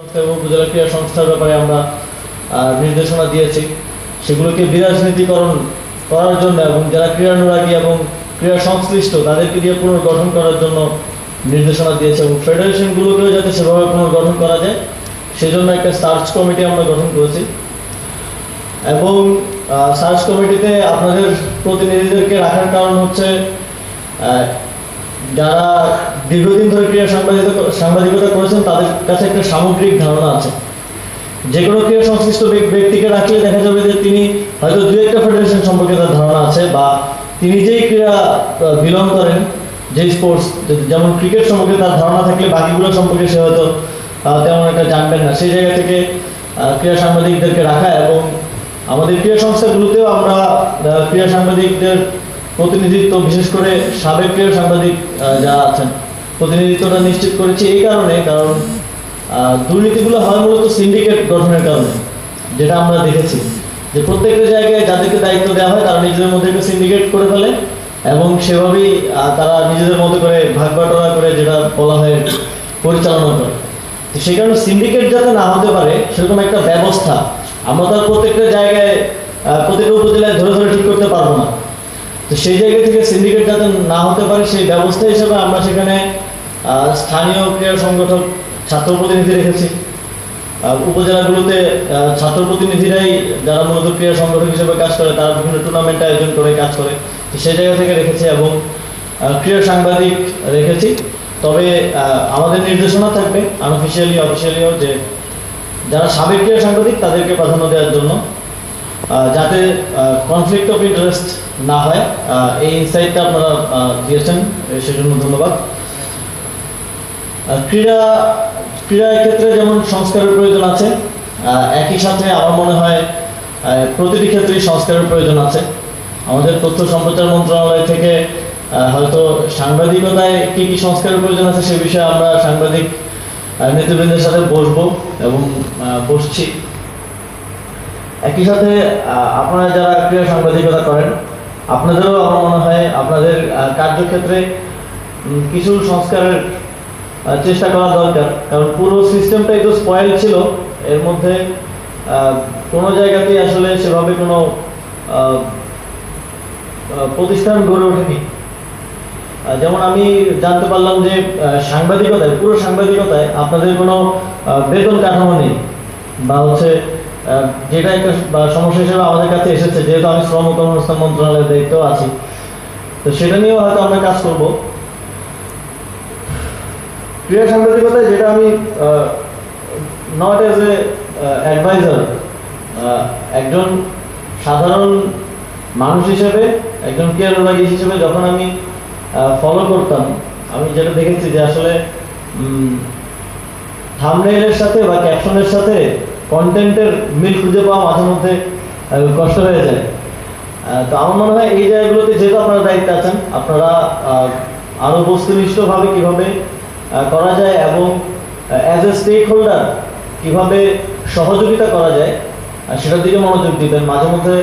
এবং উপজেলা ক্রীড়া সংস্থার ব্যাপারে আমরা নির্দেশনা দিয়েছি। সেগুলোকে বিরাজনীতিকরণ করার জন্য এবং যারা ক্রীড়ানুরাগী এবং ক্রীড়া সংশ্লিষ্ট, তাদেরকে দিয়ে পুনর্গঠন করার জন্য নির্দেশনা দিয়েছে এবং ফেডারেশনগুলোকেও যাতে সেভাবে পুনর্গঠন করা যায়, সেজন্য একটা সার্চ কমিটি আমরা গঠন করেছি। এবং সার্চ কমিটিতে আপনাদের প্রতিনিধিদেরকে রাখার কারণ হচ্ছে যারা দীর্ঘদিন ধরে ক্রীড়া সাংবাদিকতা সাংবাদিকতা করেছেন, তাদের কাছে একটা সামগ্রিক ধারণা আছে। যে কোনো ক্রীড়া সংশ্লিষ্ট ব্যক্তিকে রাখলে দেখা যাবে যে তিনি হয়তো দু একটা ফেডারেশন সম্পর্কে তার ধারণা আছে বা তিনি যেই ক্রীড়া বিলং করেন যে স্পোর্টস যেমন ক্রিকেট সম্পর্কে তার ধারণা থাকলে বাকিগুলো সম্পর্কে সে হয়তো তেমন একটা জানবেন না। সেই জায়গা থেকে ক্রীড়া সাংবাদিকদেরকে রাখা এবং আমাদের ক্রীড়া সংস্থাগুলোতেও আমরা ক্রীড়া সাংবাদিকদের প্রতিনিধিত্ব, বিশেষ করে সাবেক সাংবাদিক যারা আছেন, প্রতিনিধিত্বটা নিশ্চিত করেছি এই কারণে, কারণ দুর্নীতিগুলো হয় মূলত সিন্ডিকেট গঠনের কারণে, যেটা আমরা দেখেছি। যে প্রত্যেকটা জায়গায় যাদেরকে দায়িত্ব দেওয়া হয়, তারা নিজেদের মধ্যে একটা সিন্ডিকেট করে ফেলে এবং সেভাবেই তারা নিজেদের মতো করে ভাগ বাটোয়ারা করে যেটা বলা হয় পরিচালনা করে। তো সেই কারণে সিন্ডিকেট যাতে না হতে পারে, সেরকম একটা ব্যবস্থা আমরা তো প্রত্যেকটা জায়গায় প্রত্যেকটা উপজেলায় ধরে ধরে ঠিক করতে পারব না তো সেই জায়গা থেকে সিন্ডিকেট যাতে না হতে পারে, সেই ব্যবস্থা হিসেবে আমরা সেখানে স্থানীয় ক্রীড়া সংগঠক, ছাত্র প্রতিনিধি রেখেছি। উপজেলাগুলোতে ছাত্র প্রতিনিধিরাই যারা মূলত ক্রীড়া সংগঠক হিসেবে কাজ করে, তারা বিভিন্ন টুর্নামেন্ট আয়োজন করে, কাজ করে। সেই জায়গা থেকে রেখেছি এবং ক্রীড়া সাংবাদিক রেখেছি। তবে আমাদের নির্দেশনা থাকবে আনঅফিসিয়ালি অফিসিয়ালিও যে, যারা সাবেক ক্রীড়া সাংবাদিক তাদেরকে প্রাধান্য দেওয়ার জন্য। যাতে কনফ্লিক্ট অফ ইন্টারেস্ট না হয়। এই ইনসাইটটা আপনারা দিয়েছেন সেজন্য ধন্যবাদ। ক্রীড়া, ক্রীড়ার ক্ষেত্রে যেমন সংস্কারের প্রয়োজন আছে একই সাথে আমার মনে হয় প্রতিটি ক্ষেত্রেই সংস্কারের প্রয়োজন আছে। আমাদের তথ্য সম্প্রচার মন্ত্রণালয় থেকে হয়তো সাংবাদিকতায় কী কী সংস্কারের প্রয়োজন আছে, সে বিষয়ে আমরা সাংবাদিক নেতৃবৃন্দের সাথে বসবো এবং বসছি। একই সাথে আপনারা যারা ক্রীড়া সাংবাদিকতা করেন, আপনাদেরও আমার মনে হয় আপনাদের কার্যক্ষেত্রে কিছু সংস্কারের চেষ্টা করা দরকার। কারণ পুরো সিস্টেমটাই তো স্পয়েল ছিল। এর মধ্যে কোনো জায়গাতেই আসলে সেভাবে কোনো প্রতিষ্ঠান গড়ে ওঠেনি। যেমন আমি জানতে পারলাম যে সাংবাদিকতায়, পুরো সাংবাদিকতায় আপনাদের কোনো বেতন কাঠামো নেই। বা হচ্ছে যেটা একটা সমস্যা হিসেবে আমাদের কাছে এসেছে, যেহেতু আমি শ্রম ও কর্মসংস্থান মন্ত্রণালয়ের দায়িত্ব আছি, তো সেটা নিয়েও হয়তো আমরা কাজ করব। ক্রীড়া সাংবাদিকতায়, যেটা আমি নট এজ এ অ্যাডভাইজার একজন সাধারণ মানুষ হিসেবে, একজন ক্রীড়ানুরাগী হিসেবে যখন আমি ফলো করতাম, আমি যেটা দেখেছি যে আসলে থামনেইলের সাথে বা ক্যাপশনের সাথে কন্টেন্টের মিল খুঁজে পাওয়া মাঝে মধ্যে কষ্ট হয়ে যায়। তো আমার মনে হয় এই জায়গাগুলোতে যেহেতু আপনারা দায়িত্বে আছেন, আপনারা আরও আরও বস্তুনিষ্ঠভাবে কীভাবে করা যায় এবং অ্যাজ এ স্টেক হোল্ডার কীভাবে সহযোগিতা করা যায় সেটার দিকে মনোযোগ দিবেন। মাঝে মধ্যে